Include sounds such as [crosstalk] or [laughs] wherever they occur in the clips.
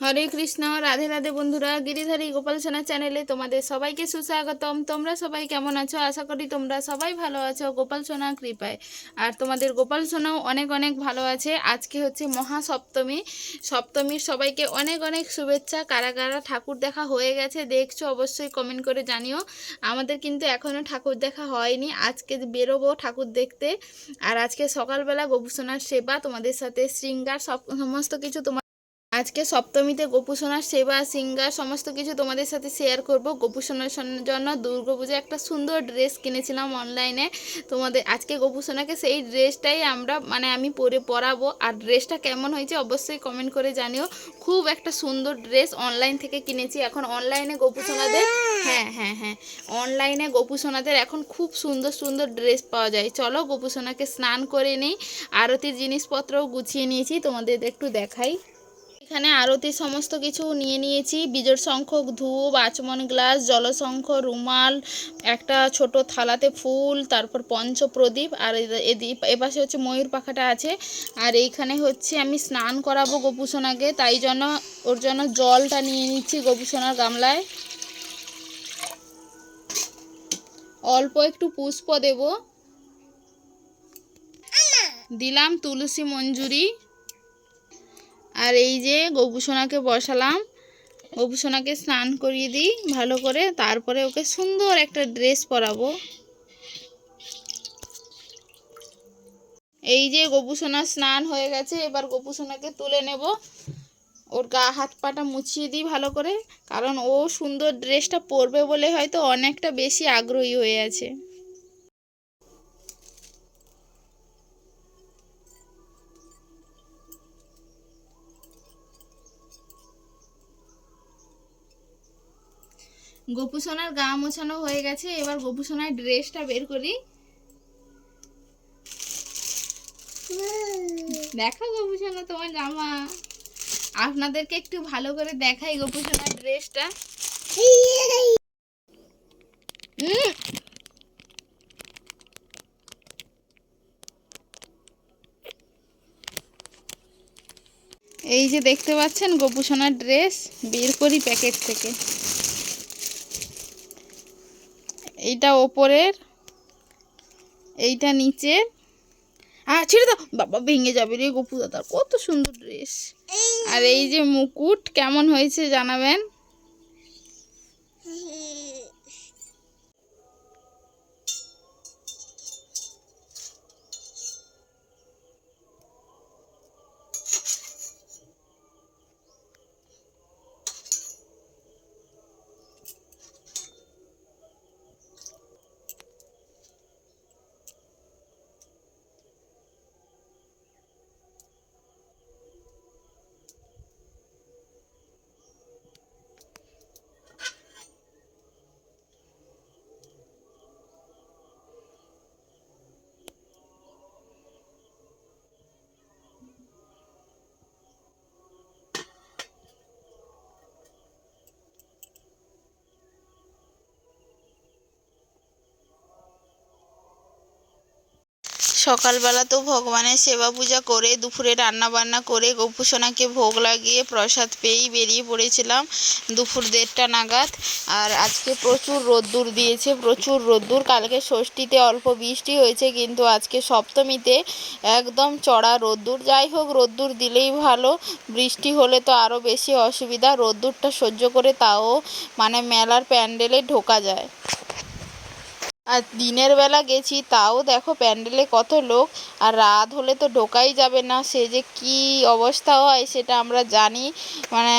হরে কৃষ্ণ, রাধে রাধে বন্ধুরা, গিরিধারী গোপাল সোনা চ্যানেলে তোমাদের সবাইকে সুস্বাগতম। তোমরা সবাই কেমন আছো? আশা করি তোমরা সবাই ভালো আছো গোপাল সোনা কৃপায়। আর তোমাদের গোপাল সোনাও অনেক অনেক ভালো আছে। আজকে হচ্ছে মহা সপ্তমী সপ্তমীর সবাইকে অনেক অনেক শুভেচ্ছা। কারা কারা ঠাকুর দেখা হয়ে গেছে দেখছ অবশ্যই কমেন্ট করে জানিও। আমাদের কিন্তু এখনও ঠাকুর দেখা হয়নি। আজকে বেরোবো ঠাকুর দেখতে। আর আজকে সকালবেলা গোপুসোনার সেবা তোমাদের সাথে, শৃঙ্গার সব, সমস্ত কিছু তোমার আজকে সপ্তমীতে গোপুসোনার সেবা, সিঙ্গার সমস্ত কিছু তোমাদের সাথে শেয়ার করব। গোপুসোনার সন- জন্য দুর্গাপূজা একটা সুন্দর ড্রেস কিনেছিলাম অনলাইনে তোমাদের আজকে গোপুসোনাকে সেই ড্রেসটাই আমরা মানে আমি পরে পরাবো। আর ড্রেসটা কেমন হয়েছে অবশ্যই কমেন্ট করে জানিও। খুব একটা সুন্দর ড্রেস অনলাইন থেকে কিনেছি। এখন অনলাইনে গোপুসোনাদের হ্যাঁ হ্যাঁ হ্যাঁ। অনলাইনে গোপুসোনাদের এখন খুব সুন্দর সুন্দর ড্রেস পাওয়া যায়। চলো গোপুসোনাকে স্নান করে নিই। আরতির জিনিসপত্রও গুছিয়ে নিয়েছি। তোমাদের একটু দেখাই। এখানে আরতি সমস্ত কিছু নিয়ে নিয়েছি। বিজোড় সংখ্যক ধূপ, আচমন গ্লাস, জলসংখ্য, রুমাল, একটা ছোট থালাতে ফুল, তারপর পঞ্চপ্রদীপ, আর এদি- এপাশে হচ্ছে ময়ূর পাখাটা আছে। আর এইখানে হচ্ছে আমি স্নান করাবো গোপুসোনাকে, তাই জন্য ওর জন্য জলটা নিয়ে নিচ্ছি গোপুসোনার গামলায়। অল্প একটু পুষ্প দেব। দিলাম তুলসী মঞ্জুরি। আর এই যে গোপুসোনাকে বসালাম। গোপুসোনাকে স্নান করিয়ে দিই ভালো করে। তারপরে ওকে সুন্দর একটা ড্রেস পরাবো। এই যে গোপুসোনা স্নান হয়ে গেছে, এবার গোপুসোনাকে তুলে নেব। ওর গা হাত পাটা মুছিয়ে দিই ভালো করে, কারণ ও সুন্দর ড্রেসটা পরবে বলে হয়তো অনেকটা বেশি আগ্রহী হয়ে আছে। গোপুসোনার গা মোছানো হয়ে গেছে এবার গোপুসোনার ড্রেসটা বের করি। দেখো গোপুসোনা তোমার জামা। আপনাদেরকে একটু ভালো করে দেখাই গোপুসোনার ড্রেসটা উম, এই যে দেখতে পাচ্ছেন গোপুসোনার ড্রেস বের করি প্যাকেট থেকে। এইটা ওপরের, এইটা নিচে হ্যাঁ ছেড়ে দাও। বাবা, ভেঙে যাবে রে গপু দাদার কত সুন্দর ড্রেস। আর এই যে মুকুট, কেমন হয়েছে জানাবেন? [laughs] সকালবেলা তো ভগবানের সেবা পূজা করে দুপুরে রান্না বান্না করে গোপুসোনাকে ভোগ লাগিয়ে প্রসাদ পেয়েই বেরিয়ে পড়েছিলাম দুপুর দেড়টা নাগাদ। আর আজকে প্রচুর রোদ্দুর দিয়েছে, প্রচুর রোদ্দুর। কালকে ষষ্ঠীতে অল্প বৃষ্টি হয়েছে, কিন্তু আজকে সপ্তমীতে একদম চড়া রোদ্দুর। যাই হোক, রোদ্দুর দিলেই ভালো। বৃষ্টি হলে তো আরও বেশি অসুবিধা। রোদ্দুরটা সহ্য করে তাও মানে মেলার প্যান্ডেলে ঢোকা যায়। আর দিনের বেলা গেছি, তাও দেখো প্যান্ডেলে কত লোক, আর রাত হলে তো ঢোকাই যাবে না, সে যে কি অবস্থা হয় সেটা আমরা জানি। মানে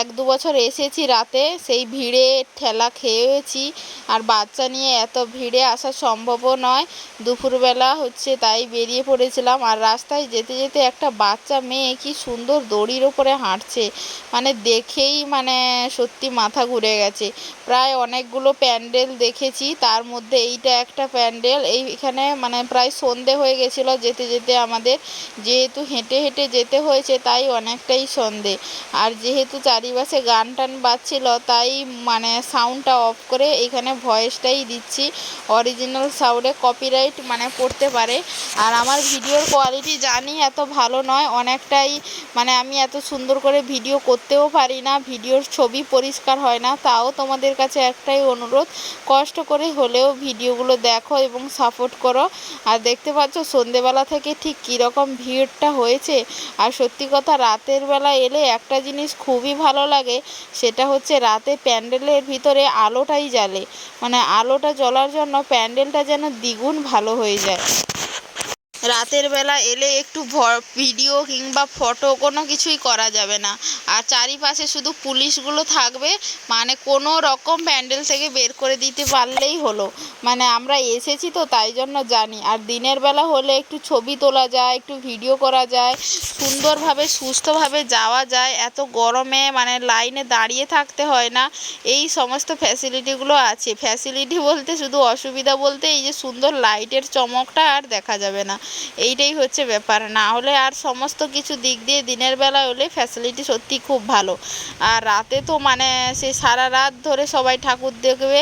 এক দু বছর এসেছি রাতে, সেই ভিড়ে ঠেলা খেয়েছি, আর বাচ্চা নিয়ে এত ভিড়ে আসা সম্ভবও নয়। দুপুরবেলা হচ্ছে তাই বেরিয়ে পড়েছিলাম, আর রাস্তায় যেতে যেতে একটা বাচ্চা মেয়ে কি সুন্দর দড়ির ওপরে হাঁটছে। মানে দেখেই মানে সত্যি মাথা ঘুরে গেছে। প্রায় অনেকগুলো প্যান্ডেল দেখেছি, তার মধ্যে এইটা একটা প্যান্ডেল। এইখানে মানে প্রায় সন্ধে হয়ে গেছিল যেতে যেতে আমাদের। যেহেতু হেঁটে হেঁটে যেতে হয়েছে তাই অনেকটাই সন্ধে। আর যেহেতু চারিপাশে গান টান বাজছিল তাই মানে সাউন্ডটা অফ করে এখানে ভয়েসটাই দিচ্ছি। অরিজিনাল সাউন্ডে কপিরাইট মানে পড়তে পারে। আর আমার ভিডিওর কোয়ালিটি জানি এত ভালো নয়, অনেকটাই মানে আমি এত সুন্দর করে ভিডিও করতেও পারি না, ভিডিওর ছবি পরিষ্কার হয় না। তাও তোমাদের কাছে একটাই অনুরোধ, কষ্ট করে হলেও ভিডিওগুলো দেখো এবং সাপোর্ট করো। আর দেখতে পাচ্ছ সন্ধেবেলা থেকে ঠিক কীরকম ভিড়টা হয়েছে। আর সত্যি কথা রাতের বেলা এলে একটা জিনিস খুবই ভালো লাগে, সেটা হচ্ছে রাতে প্যান্ডেলের ভিতরে আলোটাই জ্বালে। মানে আলোটা জ্বলার জন্য প্যান্ডেলটা যেন দ্বিগুণ ভালো হয়ে যায়। রাতের বেলা এলে একটু ভিডিও কিংবা ফটো কোনো কিছুই করা যাবে না। আর চারিপাশে শুধু পুলিশগুলো থাকবে মানে কোনো রকম প্যান্ডেল থেকে বের করে দিতে পারলেই হলো। মানে আমরা এসেছি তো তাই জন্য জানি। আর দিনের বেলা হলে একটু ছবি তোলা যায়, একটু ভিডিও করা যায়, সুন্দরভাবে, সুস্থভাবে যাওয়া যায়। এত গরমে মানে লাইনে দাঁড়িয়ে থাকতে হয় না। এই সমস্ত ফ্যাসিলিটিগুলো আছে। ফ্যাসিলিটি বলতে শুধু অসুবিধা বলতে এই যে সুন্দর লাইটের চমকটা আর দেখা যাবে না। এইটাই হচ্ছে ব্যাপার। না হলে আর সমস্ত কিছু দিক দিয়ে দিনের বেলা হলে ফ্যাসিলিটি সত্যি খুব ভালো। আর রাতে তো মানে সে সারা রাত ধরে সবাই ঠাকুর দেখবে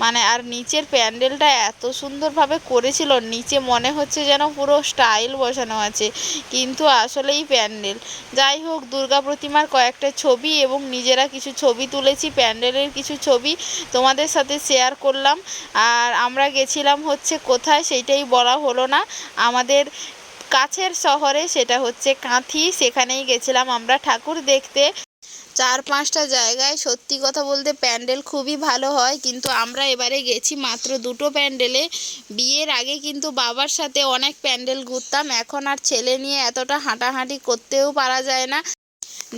মানে আর নিচের প্যান্ডেলটা এত সুন্দরভাবে করেছিল, নিচে মনে হচ্ছে যেন পুরো স্টাইল বসানো আছে। কিন্তু আসলেই প্যান্ডেল। যাই হোক, দুর্গা প্রতিমার কয়েকটা ছবি এবং নিজেরা কিছু ছবি তুলেছি, প্যান্ডেলের কিছু ছবি তোমাদের সাথে শেয়ার করলাম। আর আমরা গেছিলাম হচ্ছে কোথায় সেইটাই বলা হলো না। আমাদের কাছের শহরে সেটা হচ্ছে কাঁথি, সেখানেই গেছিলাম আমরা ঠাকুর দেখতে। চার পাঁচটা জায়গায় সত্যি কথা বলতে প্যান্ডেল খুবই ভালো হয়, কিন্তু আমরা এবারে গেছি মাত্র দুটো প্যান্ডেলে। বিয়ের আগে কিন্তু বাবার সাথে অনেক প্যান্ডেল ঘুরতাম, এখন আর ছেলে নিয়ে এতটা হাঁটাহাঁটি করতেও পারা যায় না।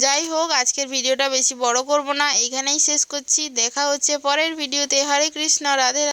যাই হোক, আজকের ভিডিওটা বেশি বড় করব না এইখানেই শেষ করছি। দেখা হচ্ছে পরের ভিডিওতে। হরে কৃষ্ণ রাধে।